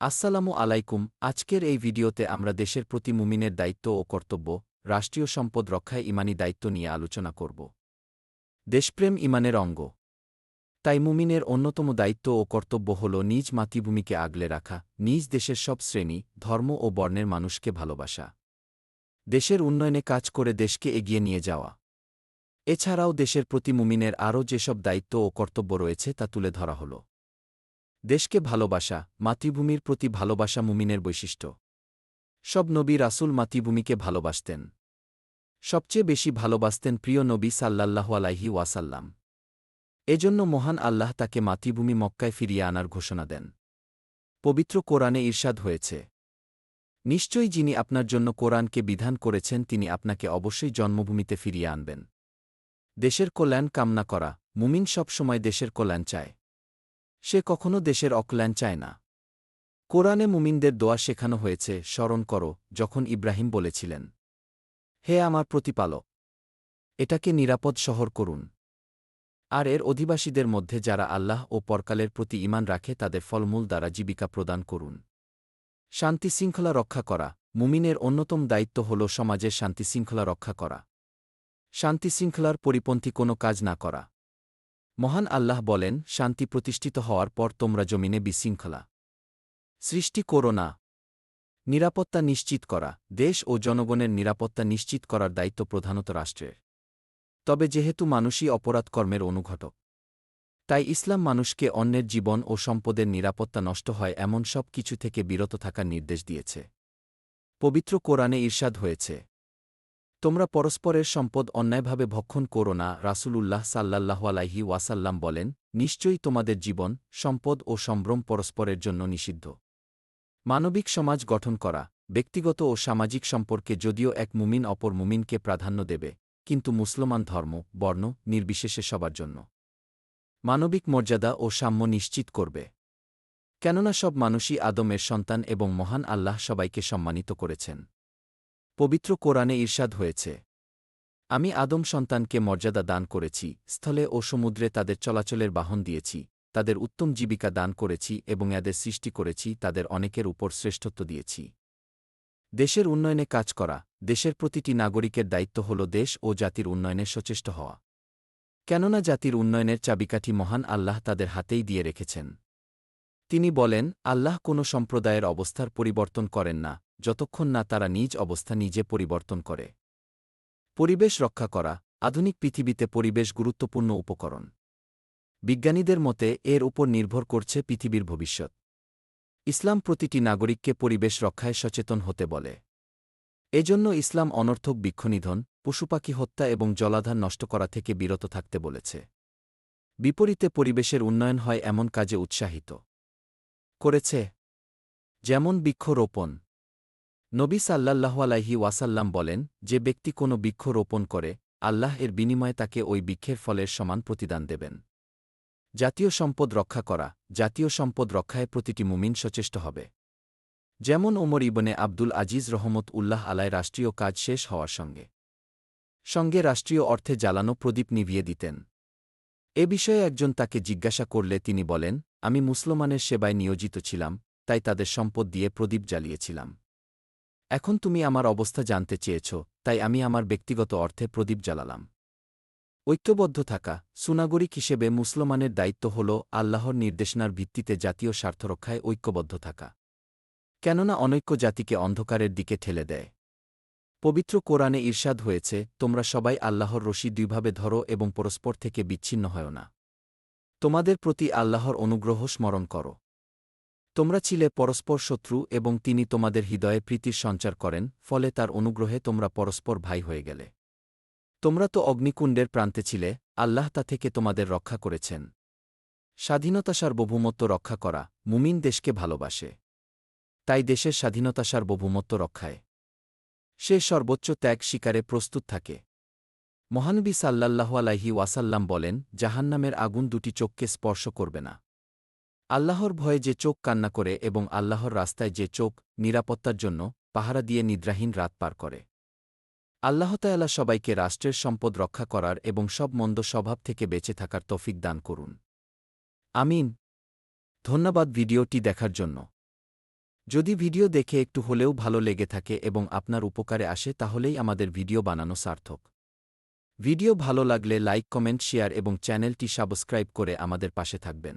আসসালামু আলাইকুম, আজকের এই ভিডিওতে আমরা দেশের প্রতি মুমিনের দায়িত্ব ও কর্তব্য, রাষ্ট্রীয় সম্পদ রক্ষায় ইমানি দায়িত্ব নিয়ে আলোচনা করব। দেশপ্রেম ইমানের অঙ্গ। তাই মুমিনের অন্যতম দায়িত্ব ও কর্তব্য হল নিজ মাতৃভূমিকে আগলে রাখা, নিজ দেশের সব শ্রেণি, ধর্ম ও বর্ণের মানুষকে ভালোবাসা। দেশের উন্নয়নে কাজ করে দেশকে এগিয়ে নিয়ে যাওয়া। এছাড়াও দেশের প্রতি মুমিনের আরও যেসব দায়িত্ব ও কর্তব্য রয়েছে তা তুলে ধরা হল। দেশকে ভালোবাসা, মাতৃভূমির প্রতি ভালোবাসা মুমিনের বৈশিষ্ট্য। সব নবী রাসুল মাতৃভূমিকে ভালোবাসতেন। সবচেয়ে বেশি ভালোবাসতেন প্রিয় নবী সাল্লাল্লাহু আলাইহি ওয়াসাল্লাম। এজন্য মহান আল্লাহ তাকে মাতৃভূমি মক্কায় ফিরিয়ে আনার ঘোষণা দেন। পবিত্র কোরআনে ঈর্ষাদ হয়েছে। নিশ্চয়ই যিনি আপনার জন্য কোরআনকে বিধান করেছেন, তিনি আপনাকে অবশ্যই জন্মভূমিতে ফিরিয়ে আনবেন। দেশের কল্যাণ কামনা করা, মুমিন সবসময় দেশের কল্যাণ চায়। সে কখনো দেশের অকল্যাণ চায় না। কোরআনে মুমিনদের দোয়া শেখানো হয়েছে, স্মরণ করো, যখন ইব্রাহিম বলেছিলেন, হে আমার প্রতিপালক, এটাকে নিরাপদ শহর করুন। আর এর অধিবাসীদের মধ্যে যারা আল্লাহ ও পরকালের প্রতি ইমান রাখে, তাদের ফলমূল দ্বারা জীবিকা প্রদান করুন। শান্তি শৃঙ্খলা রক্ষা করা, মুমিনের অন্যতম দায়িত্ব হল সমাজের শান্তি শৃঙ্খলা রক্ষা করা। শান্তি শৃঙ্খলার পরিপন্থী কোনো কাজ না করা। মহান আল্লাহ বলেন, শান্তি প্রতিষ্ঠিত হওয়ার পর তোমরা জমিনে বিশৃঙ্খলা সৃষ্টি করো না। নিরাপত্তা নিশ্চিত করা, দেশ ও জনগণের নিরাপত্তা নিশ্চিত করার দায়িত্ব প্রধানত রাষ্ট্রের। তবে যেহেতু মানুষই অপরাধ কর্মের অনুঘটক, তাই ইসলাম মানুষকে অন্যের জীবন ও সম্পদের নিরাপত্তা নষ্ট হয় এমন সব কিছু থেকে বিরত থাকার নির্দেশ দিয়েছে। পবিত্র কোরআনে ঈর্ষাদ হয়েছে। তোমরা পরস্পরের সম্পদ অন্যায়ভাবে ভক্ষণ করো না, রাসূলুল্লাহ সাল্লাল্লাহু আলাইহি ওয়াসাল্লাম বলেন, নিশ্চয়ই তোমাদের জীবন, সম্পদ ও সম্ভ্রম পরস্পরের জন্য নিষিদ্ধ। মানবিক সমাজ গঠন করা, ব্যক্তিগত ও সামাজিক সম্পর্কে যদিও এক মুমিন অপর মুমিনকে প্রাধান্য দেবে, কিন্তু মুসলমান ধর্ম, বর্ণ, নির্বিশেষে সবার জন্য। মানবিক মর্যাদা ও সাম্য নিশ্চিত করবে। কেননা সব মানুষই আদমের সন্তান এবং মহান আল্লাহ সবাইকে সম্মানিত করেছেন। পবিত্র কোরআনে ঈর্ষাদ হয়েছে। আমি আদম সন্তানকে মর্যাদা দান করেছি, স্থলে ও সমুদ্রে তাদের চলাচলের বাহন দিয়েছি, তাদের উত্তম জীবিকা দান করেছি এবং এদের সৃষ্টি করেছি, তাদের অনেকের উপর শ্রেষ্ঠত্ব দিয়েছি। দেশের উন্নয়নে কাজ করা, দেশের প্রতিটি নাগরিকের দায়িত্ব হল দেশ ও জাতির উন্নয়নে সচেষ্ট হওয়া। কেননা জাতির উন্নয়নের চাবিকাঠি মহান আল্লাহ তাদের হাতেই দিয়ে রেখেছেন। তিনি বলেন, আল্লাহ কোনো সম্প্রদায়ের অবস্থার পরিবর্তন করেন না, যতক্ষণ না তারা নিজ অবস্থা নিজে পরিবর্তন করে। পরিবেশ রক্ষা করা, আধুনিক পৃথিবীতে পরিবেশ গুরুত্বপূর্ণ উপকরণ। বিজ্ঞানীদের মতে, এর উপর নির্ভর করছে পৃথিবীর ভবিষ্যৎ। ইসলাম প্রতিটি নাগরিককে পরিবেশ রক্ষায় সচেতন হতে বলে। এজন্য ইসলাম অনর্থক বৃক্ষনিধন, পশুপাখি হত্যা এবং জলাধার নষ্ট করা থেকে বিরত থাকতে বলেছে। বিপরীতে পরিবেশের উন্নয়ন হয় এমন কাজে উৎসাহিত। করেছে। যেমন বৃক্ষরোপণ। নবী সাল্লাল্লাহু আলাইহি ওয়াসাল্লাম বলেন, যে ব্যক্তি কোনো বৃক্ষ রোপণ করে, আল্লাহ এর বিনিময়ে তাকে ওই বৃক্ষের ফলের সমান প্রতিদান দেবেন। জাতীয় সম্পদ রক্ষা করা, জাতীয় সম্পদ রক্ষায় প্রতিটি মুমিন সচেষ্ট হবে। যেমন ওমর ইবনে আব্দুল আজিজ রহমত উল্লাহ আলায় রাষ্ট্রীয় কাজ শেষ হওয়ার সঙ্গে। সঙ্গে রাষ্ট্রীয় অর্থে জ্বালানো প্রদীপ নিভিয়ে দিতেন। এ বিষয়ে একজন তাকে জিজ্ঞাসা করলে তিনি বলেন, আমি মুসলমানের সেবায় নিয়োজিত ছিলাম, তাই তাদের সম্পদ দিয়ে প্রদীপ জ্বালিয়েছিলাম। এখন তুমি আমার অবস্থা জানতে চেয়েছ, তাই আমি আমার ব্যক্তিগত অর্থে প্রদীপ জ্বালালাম। ঐক্যবদ্ধ থাকা, সুনাগরিক হিসেবে মুসলমানের দায়িত্ব হল আল্লাহর নির্দেশনার ভিত্তিতে জাতীয় স্বার্থরক্ষায় ঐক্যবদ্ধ থাকা। কেননা অনৈক্য জাতিকে অন্ধকারের দিকে ঠেলে দেয়। পবিত্র কোরআনে ঈর্ষাদ হয়েছে, তোমরা সবাই আল্লাহর রশি দুইভাবে ধরো এবং পরস্পর থেকে বিচ্ছিন্ন হয় না। তোমাদের প্রতি আল্লাহর অনুগ্রহ স্মরণ করো। তোমরা ছিলে পরস্পর শত্রু এবং তিনি তোমাদের হৃদয়ে প্রীতির সঞ্চার করেন, ফলে তার অনুগ্রহে তোমরা পরস্পর ভাই হয়ে গেলে। তোমরা তো অগ্নিকুণ্ডের প্রান্তে ছিলে, আল্লাহ তা থেকে তোমাদের রক্ষা করেছেন। স্বাধীনতা সার্বভৌমত্ব রক্ষা করা, মুমিন দেশকে ভালোবাসে। তাই দেশের স্বাধীনতা সার্বভৌমত্ব রক্ষায়। সে সর্বোচ্চ ত্যাগ স্বীকারে প্রস্তুত থাকে। মহানবী সাল্লাল্লাহু আলাইহি ওয়াসাল্লাম বলেন, জাহান্নামের আগুন দুটি চোখকে স্পর্শ করবে না। আল্লাহর ভয়ে যে চোখ কান্না করে এবং আল্লাহর রাস্তায় যে চোখ নিরাপত্তার জন্য পাহারা দিয়ে নিদ্রাহীন রাত পার করে। আল্লাহতায়ালা সবাইকে রাষ্ট্রের সম্পদ রক্ষা করার এবং সব মন্দ স্বভাব থেকে বেঁচে থাকার তফিক দান করুন। আমিন। ধন্যবাদ ভিডিওটি দেখার জন্য। যদি ভিডিও দেখে একটু হলেও ভালো লেগে থাকে এবং আপনার উপকারে আসে তাহলেই আমাদের ভিডিও বানানো সার্থক। ভিডিও ভালো লাগলে লাইক, কমেন্ট, শেয়ার এবং চ্যানেলটি সাবস্ক্রাইব করে আমাদের পাশে থাকবেন।